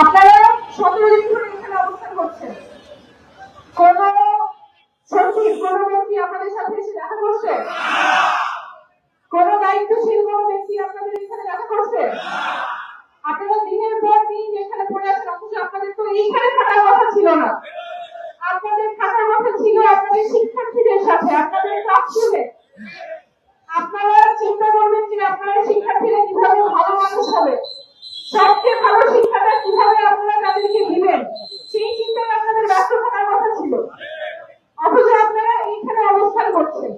আপনারা সতেরো দিন ধরে এখানে অবস্থান করছেন। কোন সচিব, কোন আপনাদের সাথে এসে দেখা করছে? কোন দায়িত্বশীল কোন ব্যক্তি আপনাদের এখানে দেখা করছে? আপনারা দিনের পর দিন এখানে পড়ে আছেন, অথচ আপনাদের তো এইখানে থাকার কথা ছিল না। আপনাদের থাকার কথা ছিল আপনাদের শিক্ষার্থীদের সাথে, আপনাদের ক্লাসরুমে আপনারা চিন্তা করবেন যে আপনারা শিক্ষার্থীরা কীভাবে ভালো মানুষ হবে? সবচেয়ে ভালো শিক্ষাটা কীভাবে আপনারা তাদেরকে দিবেন? সেই চিন্তায় আপনাদের ব্যস্ত থাকার কথা ছিল। অথচ আপনারা এইখানে অবস্থান করছেন।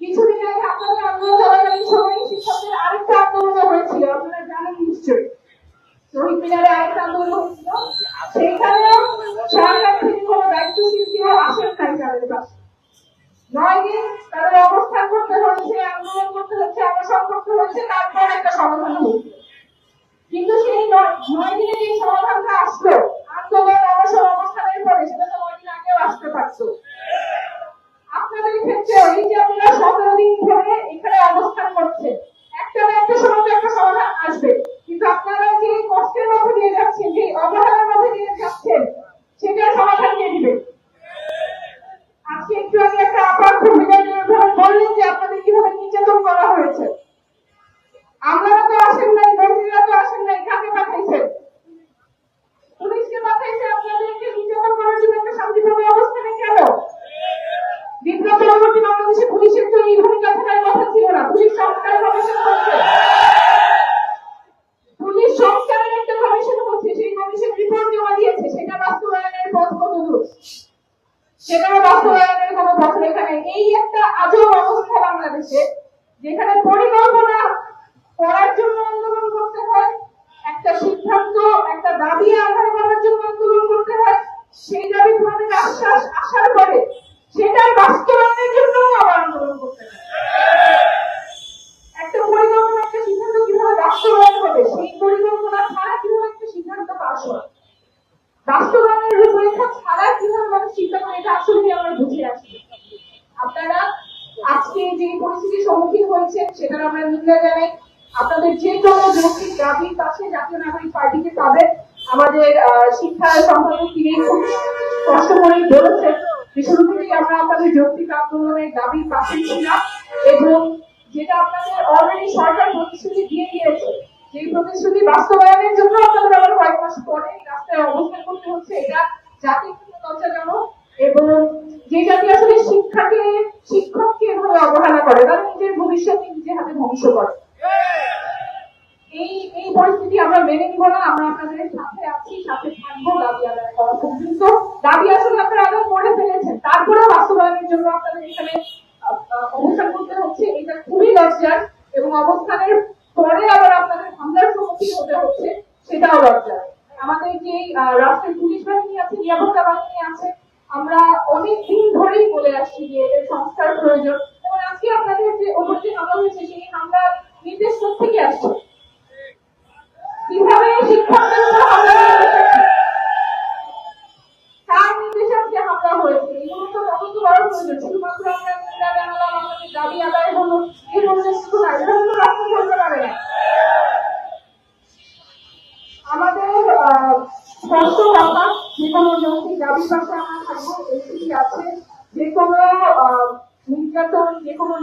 কিছুদিন আগে আপনাদের আন্দোলন চলাকালীন শিক্ষকদের আরেকটা আন্দোলন হয়েছিল, আপনারা জানেন নিশ্চয়ই। শহীদ আরেকটা আন্দোলন হয়েছিল। সেখানেও সরকার থেকে কোনো দায়িত্বশীল কেউ আসেন নাই তাদের পাশে নয় দিন তাদের অবস্থান করতে হচ্ছে, আন্দোলন করতে হচ্ছে, অবসর করতে হচ্ছে, তারপর একটা সমাধান হয়েছে। সেই এই যে সমাধানটা আসলো। আন্দোলন অবসর অবস্থানের পরে সেটা নয় দিন আগেও আসতে পারছ আপনাদের ক্ষেত্রে এই যে আপনারা সতেরো এখানে অবস্থান করছে। একটা না একটা সময় একটা সমাধান আসবে কিন্তু আপনারা যে কষ্টের মধ্যে দিয়ে যাচ্ছেন যে অবহেলার মধ্যে দিয়ে যাচ্ছেন সেটার সমাধান কে দিবে আজকে একটু আগে একটা আপার ভূমিকা বললেন যে আপনাদের কীভাবে নির্যাতন করা হয়েছে আপনারা তো আসেন নাই মন্ত্রীরা তো আসেন নাই কাকে পাঠাইছেন পুলিশকে পাঠাইছে আপনাদেরকে নির্যাতন করার জন্য একটা শান্তিপূর্ণ অবস্থানে কেন বিপ্লব পরবর্তী বাংলাদেশে পুলিশের তো এই ভূমিকা থাকার কথা ছিল না পুলিশ সংস্কারের কমিশন করছে পুলিশ সংস্কারের একটা কমিশন করছে সেই কমিশন রিপোর্ট জমা দিয়েছে সেটা বাস্তবায়নের কোনো পথ নেই। এই একটা আজব অবস্থা বাংলাদেশে যেখানে পরিকল্পনা করার জন্য আন্দোলন করতে হয় একটা সিদ্ধান্ত একটা দাবি আদায় করার জন্য আন্দোলন করতে হয় সেই দাবি তোমাদের আশ্বাস আসার পরে সেটার বাস্তবায়নের জন্য আবার আন্দোলন করতে হয় একটা পরিকল্পনা একটা সিদ্ধান্ত কীভাবে বাস্তবায়ন হবে সেই পরিকল্পনা ছাড়া কীভাবে একটা সিদ্ধান্ত পাস হয় বাস্তবায়নের রূপরেখা ছাড়া কীভাবে মানুষ চিন্তা করে এটা আসলে আমরা বুঝে আসি আপনারা আজকে পরিস্থিতির সম্মুখীন হয়েছে সেটার আমরা নিন্দা জানাই। আপনাদের যে কোনো যৌক্তিক দাবির পাশে জাতীয় নাগরিক পার্টিকে পাবেন আমাদের শিক্ষা সম্পর্কে তিনি খুব কষ্ট করে বলেছেন শুরু থেকেই আমরা আপনাদের যৌক্তিক আন্দোলনের দাবির পাশে ছিলাম এবং যেটা আপনাদের অলরেডি সরকার প্রতিশ্রুতি দিয়ে দিয়েছে, সেই প্রতিশ্রুতি বাস্তবায়নের জন্য আপনাদের আবার কয়েক মাস পরে রাস্তায় অবস্থান করতে হচ্ছে। এটা জাতির জন্য লজ্জাজনক এবং যে জাতি আসলে শিক্ষাকে, শিক্ষককে এভাবে অবহেলা করে, তারা নিজের ভবিষ্যৎ নিজের হাতে ধ্বংস করে। এই এই পরিস্থিতি আমরা মেনে নিব না, আমরা আপনাদের সাথে আছি, সাথে থাকব, দাবি আদায় করা পর্যন্ত দাবি আসলে আপনারা আদায় করে ফেলেছেন, তারপরেও বাস্তবায়নের জন্য আপনাদের এখানে অবস্থান করতে হচ্ছে, এটা খুবই লজ্জার এবং অবস্থানের পরে আবার আপনাদের হামলার সম্মুখীন হতে হচ্ছে, সেটাও লজ্জার। আমাদের যে রাষ্ট্রের পুলিশ বাহিনী আছে, নিরাপত্তা বাহিনী আছে আমরা অনেক দিন ধরেই বলে আসছি যে এদের সংস্কার প্রয়োজন। এবং আজকে আপনাদের যে ওপর যে হামলা হয়েছে, সেই হামলার নির্দেশ থেকে আসছে। কীভাবে হামলা হামলা শুধুমাত্র আমাদের দাবি আদায় হলো। এই পর্যন্ত শুধু না পারে না। আমাদের স্পষ্ট যে কোনো দাবির পাশে আমরা থাকব আছে। যে কোনো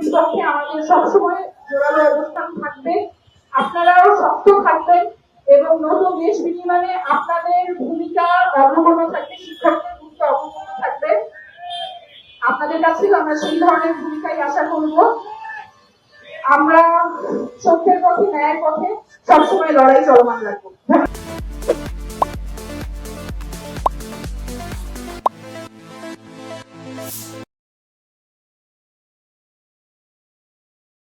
বিপক্ষে আমাদের সবসময় জোরালো অবস্থান থাকবে। আপনারাও শক্ত এবং আপনাদের ভূমিকা অগ্রগণ্য থাকবে, শিক্ষকদের ভূমিকা থাকবে। আপনাদের কাছেও আমরা সেই ধরনের ভূমিকাই আশা করব। আমরা সত্যের পথে, ন্যায়ের পথে সবসময় লড়াই চলমান রাখব।